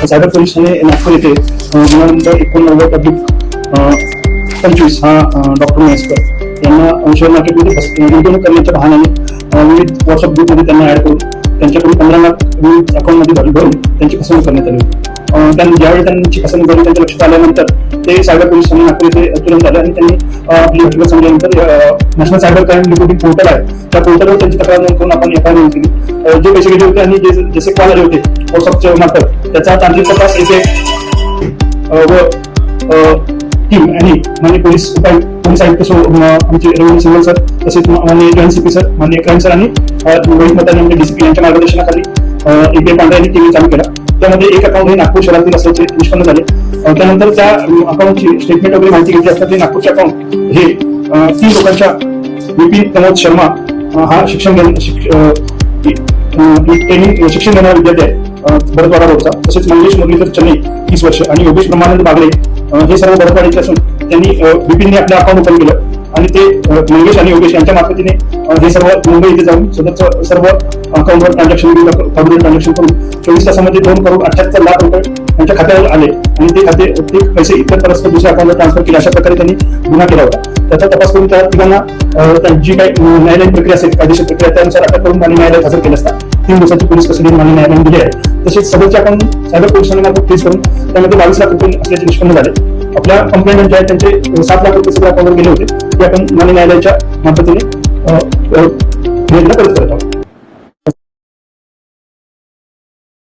Cyber police Nagpur येथे अ, एकोणनव्वद अधिक पंचवीस हा डॉक्टर महेशकर यांना शेअर मार्केटमध्ये गुंतवणूक करण्याच्या बहाण्याने विविध व्हॉट्सअप ग्रुपमध्ये त्यांना ऍड करून त्यांच्याकडून पंधरा लाख विविध अकाउंटमध्ये भरून त्यांची फसवणूक करण्यात आली. होती त्यांनी ज्यावेळी त्यांची फसवणूक करून त्यांच्या लक्षात आल्यानंतर ते सायबर पोलीस ठाणे नागपूर येथे तुरंत आले आणि त्यांनी आपली हकीकत समजल्यानंतर national cyber crime reporting portal आहे. त्या पोर्टलवर त्यांची तक्रार नोंद करून आपण एफ आय नोंद केली जे पैसे गेले होते आणि जे जसे कॉल आले होते व्हॉट्सअपच्या मार्फत त्याचा तांत्रिक तपास येथे व टीम आणि माननीय पोलीस उपायुक्त पोलीस आयुक्त सो आमचे रवींद्र सिंगल सर तसेच माननीय जॉईंट सीपी सर माननीय क्राईम सर आणि अ, रोहित मताने डीसीपी यांच्या मार्गदर्शनाखाली एपीआय पांढरा यांनी टीव्ही चालू केला. त्यामध्ये एक अकाउंट हे नागपूर शहरातील असल्याचे निष्पन्न झाले. त्यानंतर त्या अकाउंटची स्टेटमेंट वगैरे माहिती घेतली असता ते नागपूरचे अकाउंट हे तीन लोकांच्या विपिन प्रमोद शर्मा हा शिक्षण घेण- ट्रेनिंग शिक्षण घेणारा विद्यार्थी आहे भरतवाडा रोडचा. तसेच मंगेश मुरलीधर चन्ने तीस वर्ष. आणि योगेश ब्रह्मानंद बागडे हे सर्व भरतवाडीचे असून त्यांनी विपिनने आपलं अकाउंट ओपन केलं. आणि ते योगेश आणि योगेश यांच्या मार्फतीने हे सर्व मुंबई इथे जाऊन सदरचं सर्व अकाउंटवर ट्रान्झॅक्शन फॉर्म्युलर ट्रान्झॅक्शन करून चोवीस तासामध्ये दोन करोड अठ्याहत्तर लाख रुपये त्यांच्या खात्यावर आले. आणि ते खाते ते पैसे इतर परस्पर दुसऱ्या अकाउंटवर ट्रान्सफर केले. अशा प्रकारे त्यांनी गुन्हा केला होता. त्याचा तपास करून त्या तिघांना अ, त्यांची काही न्यायालयीन प्रक्रिया असेल कायदेशीर प्रक्रिया त्यानुसार अटक करून आणि न्यायालयात हजर केलं असता. तीन दिवसाची पोलीस कस्टडी मान्य न्यायालयाने दिली आहे. तसेच सदरच्या अकाउंट सायबर पोलिसांना केस करून त्यामध्ये बावीस लाख रुपये असल्याचे निष्पन्न झाले. आपल्या कंप्लेंट जे आहे त्यांचे सात लाख रुपये सगळ्या अकाउंटवर गेले होते. ते आपण मान्य न्यायालयाच्या मदतीने प्रयत्न करत करत आहोत